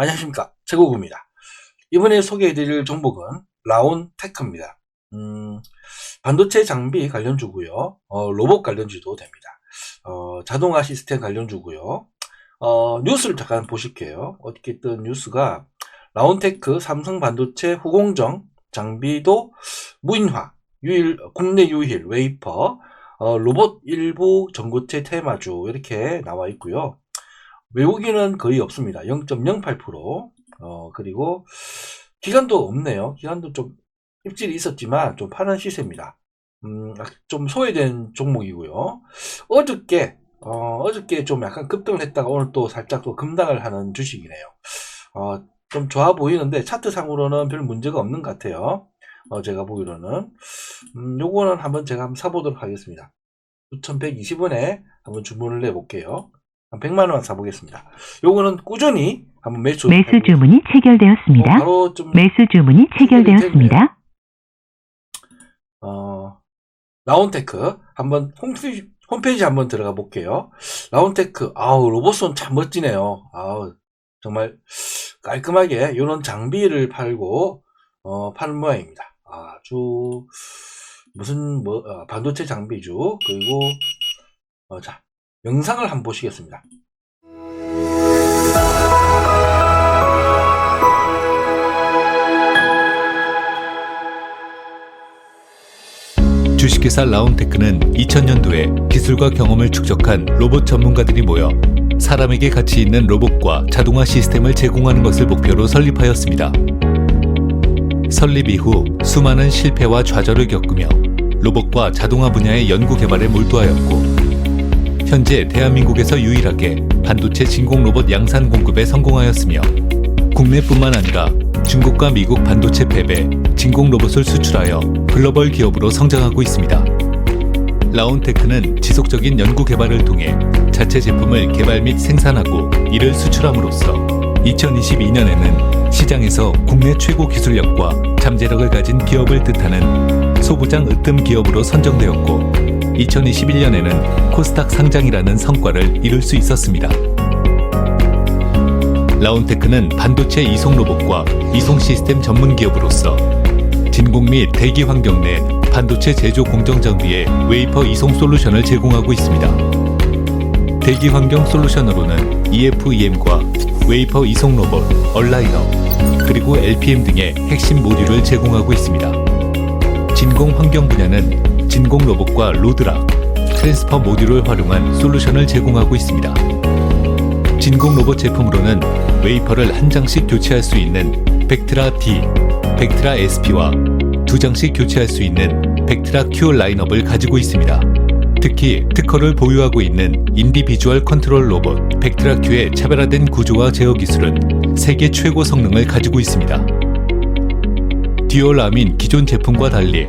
안녕하십니까. 최고구입니다. 이번에 소개해드릴 종목은 라온테크입니다. 음, 반도체 장비 관련주고요. 어, 로봇 관련주도 됩니다. 어, 자동화 시스템 관련주고요. 어, 뉴스를 잠깐 보실게요. 어떻게 뜬 뉴스가 라온테크 삼성 반도체 후공정 장비도 무인화, 유일, 국내 유일 웨이퍼, 어, 로봇 일부 전고체 테마주 이렇게 나와 있고요. 외국인은 거의 없습니다. 0.08%. 어, 그리고 기간도 없네요. 기간도 좀 입질이 있었지만 좀 파란 시세입니다. 음, 좀 소외된 종목이고요. 어저께 어, 어저께 좀 약간 급등을 했다가 오늘 또 살짝 또 급락을 하는 주식이네요. 어, 좀 좋아 보이는데 차트상으로는 별 문제가 없는 것 같아요. 어, 제가 보기로는 음, 요거는 한번 제가 한번 사보도록 하겠습니다. 9,120원에 한번 주문을 내볼게요. 한 100만 원 사보겠습니다. 요거는 꾸준히 한번 매수 매수. 주문이 어, 체결되었습니다. 바로 좀 매수 주문이 체결되었습니다. 어, 라온테크 한번 홈페이지, 홈페이지 한번 들어가 볼게요. 라온테크 아우 로봇은 참 멋지네요. 아우 정말 깔끔하게 이런 장비를 팔고 어, 파는 모양입니다. 아주 무슨 뭐 어, 반도체 장비주 그리고 어, 자 영상을 한번 보시겠습니다. 주식회사 라운테크는 2000년도에 기술과 경험을 축적한 로봇 전문가들이 모여 사람에게 가치 있는 로봇과 자동화 시스템을 제공하는 것을 목표로 설립하였습니다. 설립 이후 수많은 실패와 좌절을 겪으며 로봇과 자동화 분야의 연구 개발에 몰두하였고 현재 대한민국에서 유일하게 반도체 진공 로봇 양산 공급에 성공하였으며 국내뿐만 아니라 중국과 미국 반도체 팹에 진공 로봇을 수출하여 글로벌 기업으로 성장하고 있습니다. 라온테크는 지속적인 연구 개발을 통해 자체 제품을 개발 및 생산하고 이를 수출함으로써 2022년에는 시장에서 국내 최고 기술력과 잠재력을 가진 기업을 뜻하는 소부장 으뜸 기업으로 선정되었고 2021년에는 코스닥 상장이라는 성과를 이룰 수 있었습니다. 라운테크는 반도체 이송 로봇과 이송 시스템 전문 기업으로서 진공 및 대기 환경 내 반도체 제조 공정 장비의 웨이퍼 이송 솔루션을 제공하고 있습니다. 대기 환경 솔루션으로는 EFEM과 웨이퍼 이송 로봇, 얼라이너, 그리고 LPM 등의 핵심 모듈을 제공하고 있습니다. 진공 환경 분야는 진공 로봇과 로드락, 트랜스퍼 모듈을 활용한 솔루션을 제공하고 있습니다. 진공 로봇 제품으로는 웨이퍼를 한 장씩 교체할 수 있는 벡트라 D, 벡트라 SP와 두 장씩 교체할 수 있는 벡트라 Q 라인업을 가지고 있습니다. 특히 특허를 보유하고 있는 인디비주얼 컨트롤 로봇 벡트라 Q의 차별화된 구조와 제어 기술은 세계 최고 성능을 가지고 있습니다. 듀얼암인 기존 제품과 달리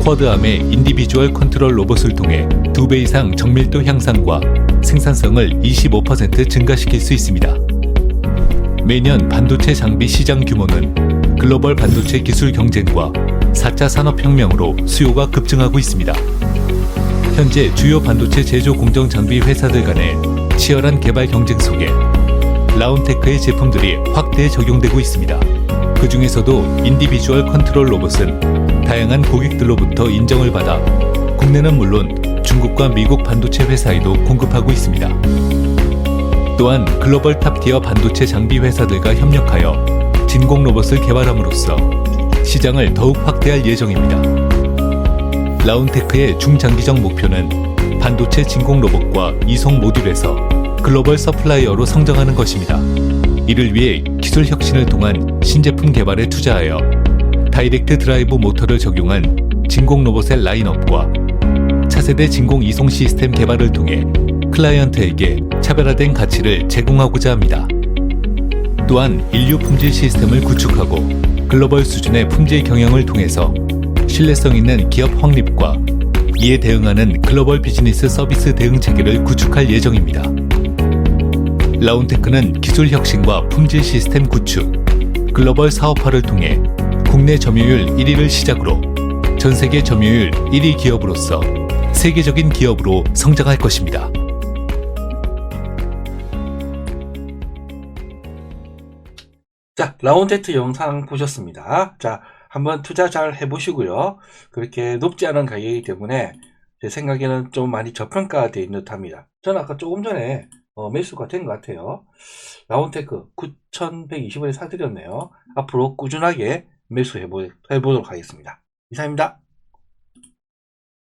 쿼드암의 인디비주얼 컨트롤 로봇을 통해 2배 이상 정밀도 향상과 생산성을 25% 증가시킬 수 있습니다. 매년 반도체 장비 시장 규모는 글로벌 반도체 기술 경쟁과 4차 산업혁명으로 수요가 급증하고 있습니다. 현재 주요 반도체 제조 공정 장비 회사들 간의 치열한 개발 경쟁 속에 라운테크의 제품들이 확대 적용되고 있습니다. 그 중에서도 인디비주얼 컨트롤 로봇은 다양한 고객들로부터 인정을 받아 국내는 물론 중국과 미국 반도체 회사에도 공급하고 있습니다. 또한 글로벌 탑티어 반도체 장비 회사들과 협력하여 진공 로봇을 개발함으로써 시장을 더욱 확대할 예정입니다. 라운테크의 중장기적 목표는 반도체 진공 로봇과 이송 모듈에서 글로벌 서플라이어로 성장하는 것입니다. 이를 위해 기술 혁신을 통한 신제품 개발에 투자하여 다이렉트 드라이브 모터를 적용한 진공 로봇의 라인업과 차세대 진공 이송 시스템 개발을 통해 클라이언트에게 차별화된 가치를 제공하고자 합니다. 또한 인류 품질 시스템을 구축하고 글로벌 수준의 품질 경영을 통해서 신뢰성 있는 기업 확립과 이에 대응하는 글로벌 비즈니스 서비스 대응 체계를 구축할 예정입니다. 라운테크는 기술 혁신과 품질 시스템 구축, 글로벌 사업화를 통해 국내 점유율 1위를 시작으로 전 세계 점유율 1위 기업으로서 세계적인 기업으로 성장할 것입니다. 자, 라운테트 영상 보셨습니다. 자, 한번 투자 잘 해보시고요. 그렇게 높지 않은 가격이기 때문에 제 생각에는 좀 많이 저평가되어 있는 듯 합니다. 저는 아까 조금 전에 어, 매수가 된 것 같아요. 라운테크 9,120원에 사드렸네요. 앞으로 꾸준하게 매수해보도록 하겠습니다. 이상입니다.